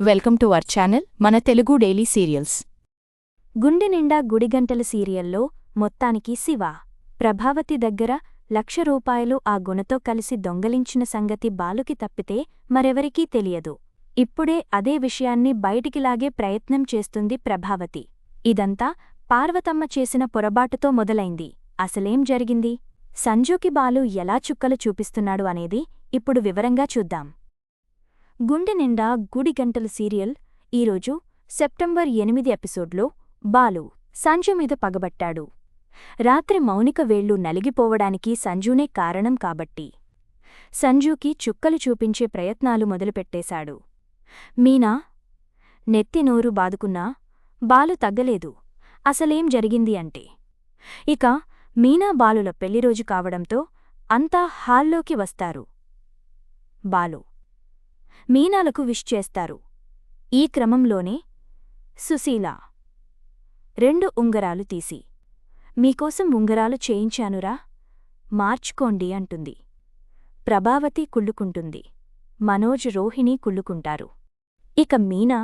Welcome to our channel మన Telugu daily serials. గుండె నిండా గుడిగంటల సీరియల్లో మొత్తానికి శివ ప్రభావతి దగ్గర లక్ష రూపాయలు ఆ గుణతో కలిసి దొంగలించిన సంగతి బాలుకి తప్పితే మరెవరికీ తెలియదు. ఇప్పుడే అదే విషయాన్ని బయటికిలాగే ప్రయత్నం చేస్తుంది ప్రభావతి. ఇదంతా పార్వతమ్మ చేసిన పొరబాటుతో మొదలైంది. అసలేం జరిగింది? సంజుకి బాలు ఎలా చుక్కలు చూపిస్తున్నాడు అనేది ఇప్పుడు వివరంగా చూద్దాం. గుండె నిండా గుడి గంటల సీరియల్ ఈరోజు సెప్టెంబర్ ఎనిమిది ఎపిసోడ్లో బాలు సంజు మీద పగబట్టాడు. రాత్రి మౌనిక వేళ్ళు నలిగిపోవడానికి సంజూనే కారణం కాబట్టి సంజూకి చుక్కలు చూపించే ప్రయత్నాలు మొదలుపెట్టేశాడు. మీనా నెత్తి నోరు బాదుకున్నా బాలు తగ్గలేదు. అసలేం జరిగింది అంటే ఇక మీనా బాలుల పెళ్ళిరోజు కావడంతో అంతా హాల్లోకి వస్తారు. బాలు మీనాలకు విష్ చేస్తారు. ఈ క్రమంలోనే సుశీల రెండు ఉంగరాలు తీసి మీకోసం ఉంగరాలు చేయించానురా మార్చుకోండి అంటుంది. ప్రభావతి కుళ్ళుకుంటుంది. మనోజ్ రోహిణి కుళ్ళుకుంటారు. ఇక మీనా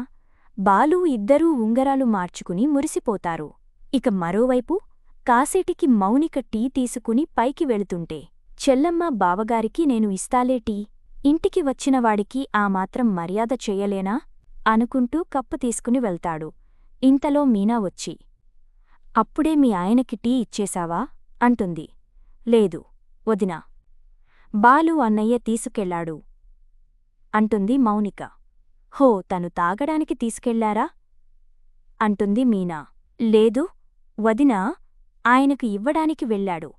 బాలు ఇద్దరూ ఉంగరాలు మార్చుకుని మురిసిపోతారు. ఇక మరోవైపు కాసేటికి మౌనిక టీ తీసుకుని పైకి వెళుతుంటే చెల్లమ్మ బావగారికి నేను ఇస్తాలే టీ ఇంటికి వచ్చినవాడికి ఆ మాత్రం మర్యాద చెయ్యలేనా అనుకుంటూ కప్పు తీసుకుని వెళ్తాడు. ఇంతలో మీనా వచ్చి అప్పుడే మీ ఆయనకి టీ ఇచ్చేశావా? అంటుంది. లేదు వదినా. బాలు అన్నయ్య తీసుకెళ్ళాడు అంటుంది మౌనిక. హో తను తాగడానికి తీసుకెళ్ళారా అంటుంది మీనా. లేదు వదినా ఆయనకు ఇవ్వడానికి వెళ్ళాడు.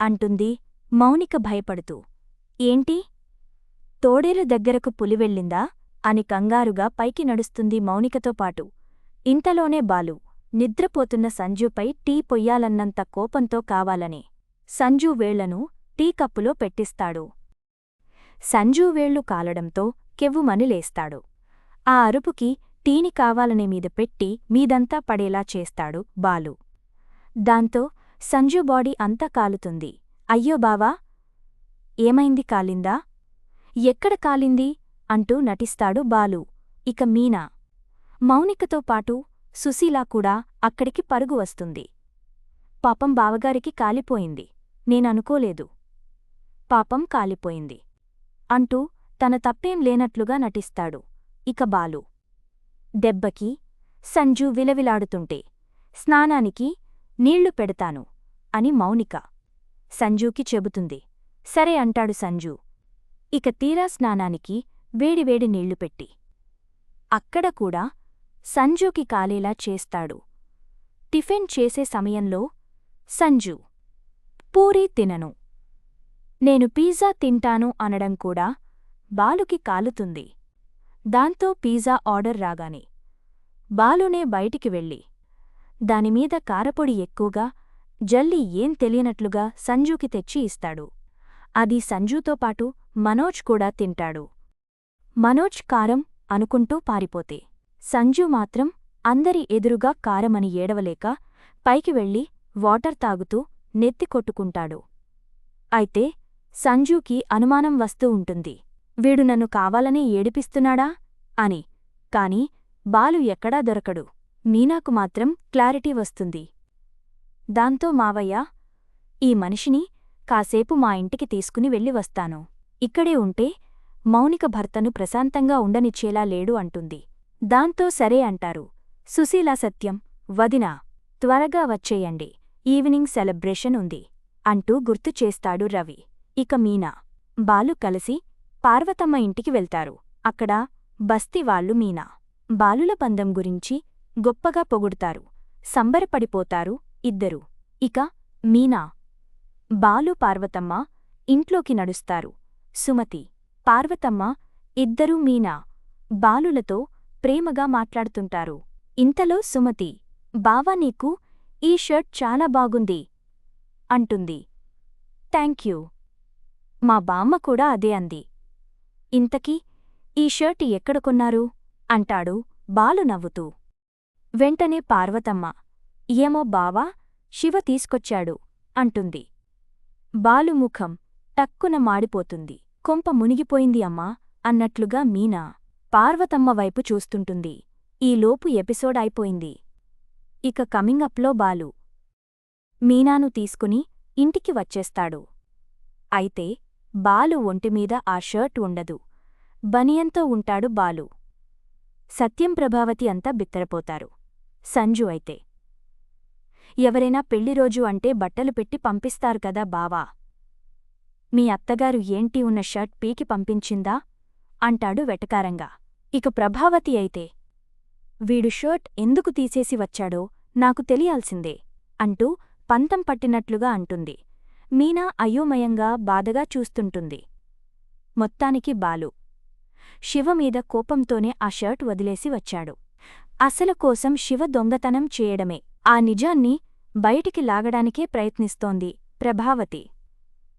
అంటుంది మౌనిక భయపడుతూ. ఏంటి? తోడేల దగ్గరకు పులి వెళ్ళిందా? అని కంగారుగా పైకి నడుస్తుంది మౌనికతో పాటు. ఇంతలోనే బాలు నిద్రపోతున్న సంజుపై టీ పొయ్యాలన్నంత కోపంతో కావాలనే. సంజు వేళ్ళను టీ కప్పులో పెట్టిస్తాడు. సంజు వేళ్ళు కాలడంతో కెవ్వుమని లేస్తాడు. ఆ అరుపుకి టీని కావాలనే మీద పెట్టి మీదంతా పడేలా చేస్తాడు బాలు. దాంతో సంజు బాడీ అంతా కాలుతుంది. అయ్యో బావా! ఏమైంది కాలిందా? ఎక్కడ కాలింది? అంటూ నటిస్తాడు బాలు. ఇక మీనా. మౌనికతో పాటు సుశీల కూడా అక్కడికి పరుగు వస్తుంది. పాపం బావగారికి కాలిపోయింది. నేననుకోలేదు. పాపం కాలిపోయింది. అంటూ తన తప్పేం లేనట్లుగా నటిస్తాడు. ఇక బాలు. దెబ్బకి సంజు విలవిలాడుతుంటే స్నానానికి నీళ్ళు పెడతాను అని మౌనిక సంజూకి చెబుతుంది. సరే అంటాడు సంజు. ఇక తీరా స్నానానికి వేడివేడి నీళ్ళు పెట్టి. అక్కడ కూడా సంజుకి కాలేలా చేస్తాడు. టిఫిన్ చేసే సమయంలో సంజు పూరీ తినను. నేను పిజ్జా తింటాను అనడం కూడా బాలుకి కాలుతుంది. దాంతో పిజ్జా ఆర్డర్ రాగానే బాలునే బయటికి వెళ్ళి దానిమీద కారపొడి ఎక్కువగా జల్లి ఏం తెలియనట్లుగా సంజూకి తెచ్చి ఇస్తాడు. అది సంజూతో పాటు మనోజ్ కూడా తింటాడు. మనోజ్ కారం అనుకుంటూ పారిపోతే. సంజు మాత్రం అందరి ఎదురుగా కారమని ఏడవలేక పైకి వెళ్ళి వాటర్ తాగుతూ నెత్తి కొట్టుకుంటాడు. అయితే సంజూకి అనుమానం వస్తూ ఉంటుంది. వీడు నన్ను కావాలనే ఏడిపిస్తున్నాడా? అని. కాని బాలు ఎక్కడా దొరకడు. మీనాకు మాత్రం క్లారిటీ వస్తుంది. దాంతో మావయ్య ఈ మనిషిని కాసేపు మా ఇంటికి తీసుకుని వెళ్ళి వస్తాను. ఇక్కడే ఉంటే మౌనిక భర్తను ప్రశాంతంగా ఉండనిచ్చేలా లేడు అంటుంది. దాంతో సరే అంటారు. సుశీలా సత్యం వదినా త్వరగా వచ్చేయండి. ఈవినింగ్ సెలబ్రేషన్ ఉంది అంటూ గుర్తు చేస్తాడు రవి. ఇక మీనా బాలు కలిసి పార్వతమ్మ ఇంటికి వెళ్తారు. అక్కడ బస్తీవాళ్ళు మీనా బాలుల పందం గురించి గొప్పగా పొగుడుతారు. సంబరపడిపోతారు ఇద్దరు. ఇక మీనా బాలు పార్వతమ్మ ఇంట్లోకి నడుస్తారు. సుమతి పార్వతమ్మ ఇద్దరూ మీనా బాలులతో ప్రేమగా మాట్లాడుతుంటారు. ఇంతలో సుమతి బావా నీకు ఈ షర్ట్ చాలా బాగుంది అంటుంది. Thank you. మా బామ్మ కూడా అదే అంది. ఇంతకీ ఈ షర్ట్ ఎక్కడ కొన్నారు? అంటాడు బాలు నవ్వుతూ. వెంటనే పార్వతమ్మ ఏమో బావా శివ తీసుకొచ్చాడు అంటుంది. బాలుముఖం టక్కున మాడిపోతుంది. కొంప మునిగిపోయింది అమ్మా అన్నట్లుగా మీనా పార్వతమ్మ వైపు చూస్తుంటుంది. ఈలోపు ఎపిసోడ్ అయిపోయింది. ఇక కమింగ్ అప్లో బాలు మీనాను తీసుకుని ఇంటికి వచ్చేస్తాడు. అయితే బాలు ఒంటిమీద ఆ షర్ట్ ఉండదు. బనియంతో ఉంటాడు బాలు. సత్యం ప్రభావతి అంతా బిత్తరపోతారు. సంజు అయితే. ఎవరైనా పెళ్ళిరోజు అంటే బట్టలు పెట్టి పంపిస్తారు కదా బావా? మీ అత్తగారు ఏంటి ఉన్న షర్ట్ పీకి పంపించిందా? అంటాడు వెటకారంగా. ఇక ప్రభావతి అయితే వీడు షర్ట్ ఎందుకు తీసేసి వచ్చాడో నాకు తెలియాల్సిందే అంటూ పంతం పట్టినట్లుగా అంటుంది. మీనా అయోమయంగా బాధగా చూస్తుంటుంది. మొత్తానికి బాలు శివ మీద కోపంతోనే ఆ షర్ట్ వదిలేసి వచ్చాడు. అసలు కోసం శివ దొంగతనం చేయడమే ఆ నిజాన్ని బయటికి లాగడానికే ప్రయత్నిస్తోంది ప్రభావతి.